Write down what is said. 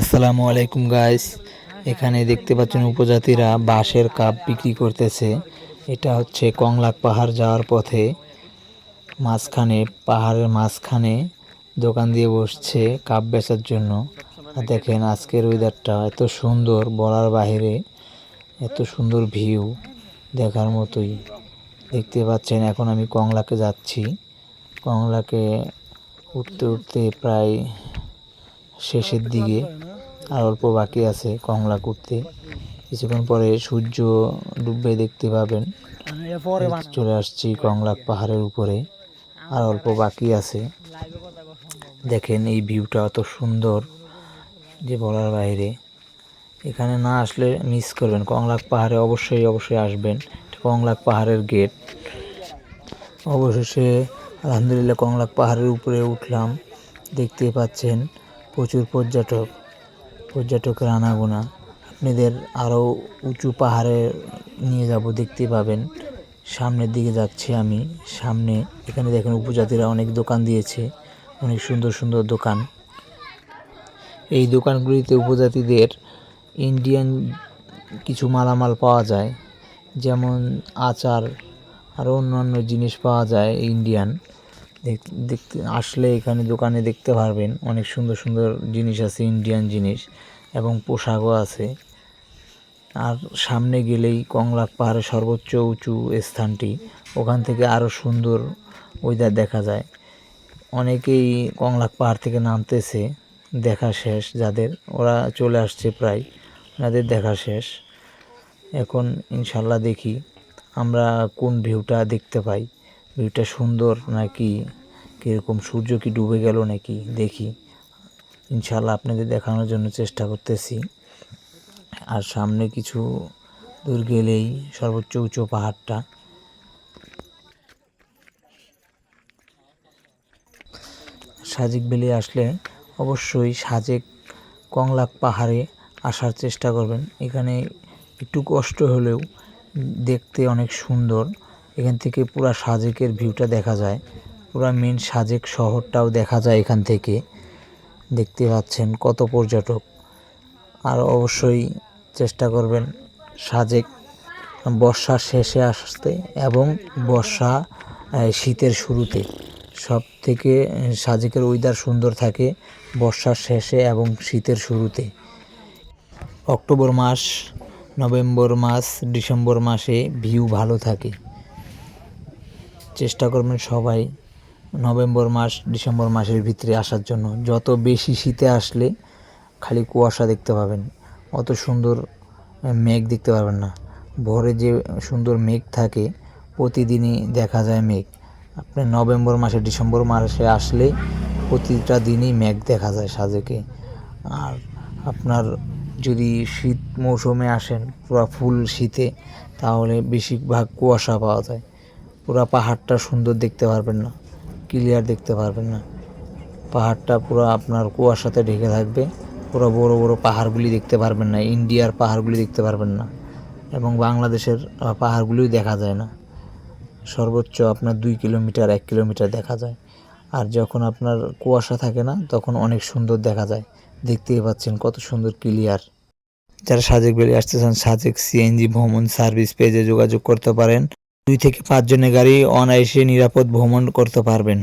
আসসালামু আলাইকুম গাইস এখানে দেখতে পাচ্ছেন উপজাতিরা বাঁশের কাপ বিক্রি করতেছে। এটা হচ্ছে কংলাক পাহাড় যাওয়ার পথে। মাঝখানে, পাহাড়ের মাঝখানে দোকান দিয়ে বসছে কাপ বেচার জন্য। আর দেখেন আজকের ওয়েদারটা এত সুন্দর, বলার বাইরে এত সুন্দর ভিউ দেখার মতোই। দেখতে পাচ্ছেন, এখন আমি কংলাকে যাচ্ছি। কংলাকে উঠতে উঠতে প্রায় শেষের দিকে আর অল্প বাকি আছে কমলা করতে। কিছুক্ষণ পরে সূর্য ডুববে দেখতে পাবেন। চলে আসছি কংলাক পাহাড়ের উপরে। আর অল্প বাকি আছে। দেখেন এই ভিউটা অত সুন্দর যে বলার বাইরে। এখানে না আসলে মিস করবেন। কংলাক পাহাড়ে অবশ্যই অবশ্যই আসবেন। কংলাক পাহাড়ের গেট অবশেষে আলহামদুলিল্লাহ কংলাক পাহাড়ের উপরে উঠলাম। দেখতে পাচ্ছেন প্রচুর পর্যটক পর্যটকের আনাগোনা আপনাদের আরও উঁচু পাহাড়ে নিয়ে যাব, দেখতে পাবেন। সামনের দিকে যাচ্ছি আমি। সামনে এখানে দেখেন উপজাতিরা অনেক দোকান দিয়েছে, অনেক সুন্দর সুন্দর দোকান। এই দোকানগুলিতে উপজাতিদের ইন্ডিয়ান কিছু মালামাল পাওয়া যায়, যেমন আচার, আরও অন্যান্য জিনিস পাওয়া যায় ইন্ডিয়ান। দেখতে আসলে এখানে দোকানে দেখতে পারবেন অনেক সুন্দর সুন্দর জিনিস আছে ইন্ডিয়ান জিনিস এবং পোশাকও আছে। আর সামনে গেলেই কংলাক পাহাড়ের সর্বোচ্চ উঁচু স্থানটি, ওখান থেকে আরও সুন্দর ওয়েদার দেখা যায়। অনেকেই কংলাক পাহাড় থেকে নামতেছে, দেখা শেষ, যাদের ওরা চলে আসছে প্রায়, ওনাদের দেখা শেষ। এখন ইনশাল্লাহ দেখি আমরা কোন ভিউটা দেখতে পাই। ভিউটা সুন্দর নাকি? কীরকম সূর্য কি ডুবে গেল নাকি? দেখি। ইনশাল্লাহ আপনাদের দেখানোর জন্য চেষ্টা করতেছি। আর সামনে কিছু দূর গেলেই সর্বোচ্চ উঁচু পাহাড়টা। সাজেক ভ্যালি আসলে অবশ্যই সাজেক কংলাক পাহাড়ে আসার চেষ্টা করবেন। এখানে একটু কষ্ট হলেও দেখতে অনেক সুন্দর। এখান থেকে পুরা সাজেকের ভিউটা দেখা যায়। পুরা মেন সাজেক শহরটাও দেখা যায় এখান থেকে। দেখতে পাচ্ছেন কত পর্যটক। আর অবশ্যই চেষ্টা করবেন সাজেক বর্ষার শেষে আসতে এবং বর্ষা শীতের শুরুতে। সব থেকে সাজেকের ওয়েদার সুন্দর থাকে বর্ষার শেষে এবং শীতের শুরুতে। অক্টোবর মাস, নভেম্বর মাস, ডিসেম্বর মাসে ভিউ ভালো থাকে। চেষ্টা করবেন সবাই নভেম্বর মাস, ডিসেম্বর মাসের ভিতরে আসার জন্য। যত বেশি শীতে আসলে খালি কুয়াশা দেখতে পাবেন, অত সুন্দর মেঘ দেখতে পারবেন না। ভোরে যে সুন্দর মেঘ থাকে, প্রতিদিনই দেখা যায় মেঘ। আপনি নভেম্বর মাসে, ডিসেম্বর মাসে আসলে প্রতিটা দিনই মেঘ দেখা যায় সাজেকে। আর আপনার যদি শীত মৌসুমে আসেন, পুরো ফুল শীতে, তাহলে বেশিরভাগ কুয়াশা পাওয়া যায়। পুরো পাহাড়টা সুন্দর দেখতে পারবেন না ক্লিয়ার দেখতে পারবেন না। পাহাড়টা পুরো আপনার কুয়াশাতে ঢেকে থাকবে, পুরো বড় বড় পাহাড়গুলি দেখতে পারবেন না, ইন্ডিয়ার পাহাড়গুলি দেখতে পারবেন না, এবং বাংলাদেশের পাহাড়গুলিও দেখা যায় না। সর্বোচ্চ আপনার দুই কিলোমিটার, এক কিলোমিটার দেখা যায়। আর যখন আপনার কুয়াশা থাকে না, তখন অনেক সুন্দর দেখা যায়। দেখতেই পাচ্ছেন কত সুন্দর ক্লিয়ার যারা সাজেক বেরিয়ে আসতে চান, সাজেক সিএনজি ভ্রমণ সার্ভিস পেজে যোগাযোগ করতে পারেন। দুই থেকে পাঁচজনের গাড়ি অনায়াসে নিরাপদ ভ্রমণ করতে পারবেন।